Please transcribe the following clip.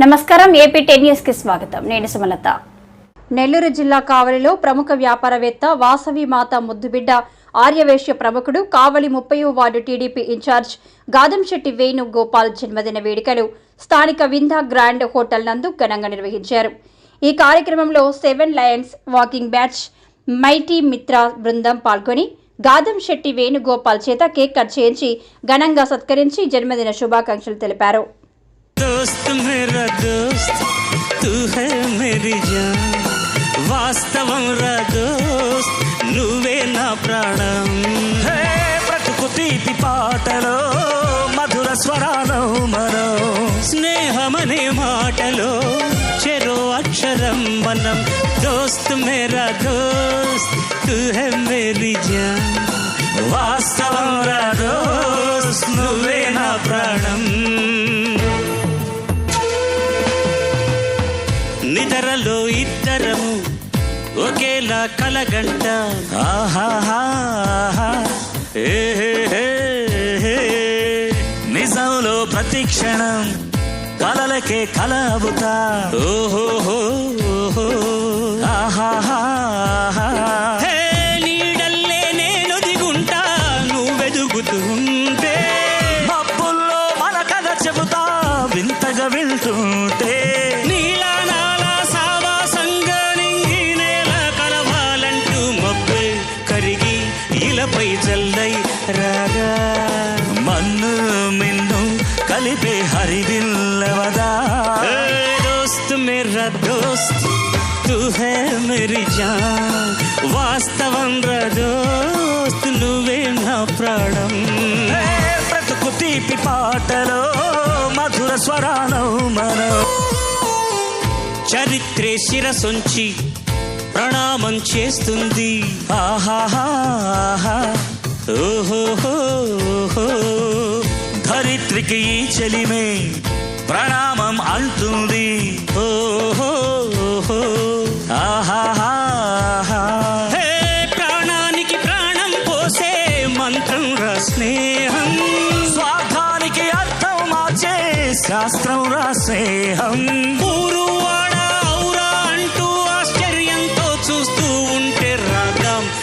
నమస్కారం AP ten న్యూస్కి స్వాగతం. నేను సుమలత. నెల్లూరు జిల్లా కావలిలో ప్రముఖ వ్యాపారవేత్త వాసవి మాత ముద్దుబిడ్డ ఆర్యవేశ్య ప్రముఖుడు కావలి ముప్పై ward TDP incharge Gadamsetty Venu Gopal జన్మదిన వేడుకలు స్థానిక విందా గ్రాండ్ హోటల్ నందు ఘనంగా నిర్వహించారు. ఈ కార్యక్రమంలో seven lions walking batch mighty Mitra బృందం పాల్గొని గాదం శెట్టి వేణుగోపాల్ చేత కేక్ కట్ చేయించి ఘనంగా సత్కరించి జన్మదిన శుభాకాంక్షలు తెలిపారు. मेरा दोस्त तू है मेरी जान వాస్తవం రా దోస్త్ నువ్వే నా ప్రాణం హే బ్రతుకు తీపి పాటలో మధుర స్వరాలో మరో స్నేహమనే మాటలో చెరో అక్షరం మనం దోస్త్ మేరా దోస్త్ తూ హే మేరీ జాన్ వాస్తవం రా దోస్త్ నువ్వే నా ప్రాణం నిదరలో ఇద్దరము ఒకేలా కలగంట. ఆహాహా నిజంలో ప్రతి క్షణం కలలకే కల అవుతా ఓహో. ఆహాహా. మన్ను మిన్ను కలిపే హరిదిల్లవదా? ఏ దోస్త్ మేరా దోస్త్ తూ హే మేరీ జాన్ వాస్తవం రా దోస్త్ నువ్వే నా ప్రాణం. బ్రతుకు తీపి పాటలో మధుర స్వరాలో మనో. చరిత్రే శిరసొంచి ప్రణామం చేస్తుంది. ఆహాహా ధరిత్రికి ఈ చెలిమే ప్రణామం అంటుంది. ఓహో ప్రాణానికి ప్రాణం పోసే మంత్రం రా స్నేహం. స్వార్థానికి అర్థం మార్చే శాస్త్రం రా స్నేహం. ఊరు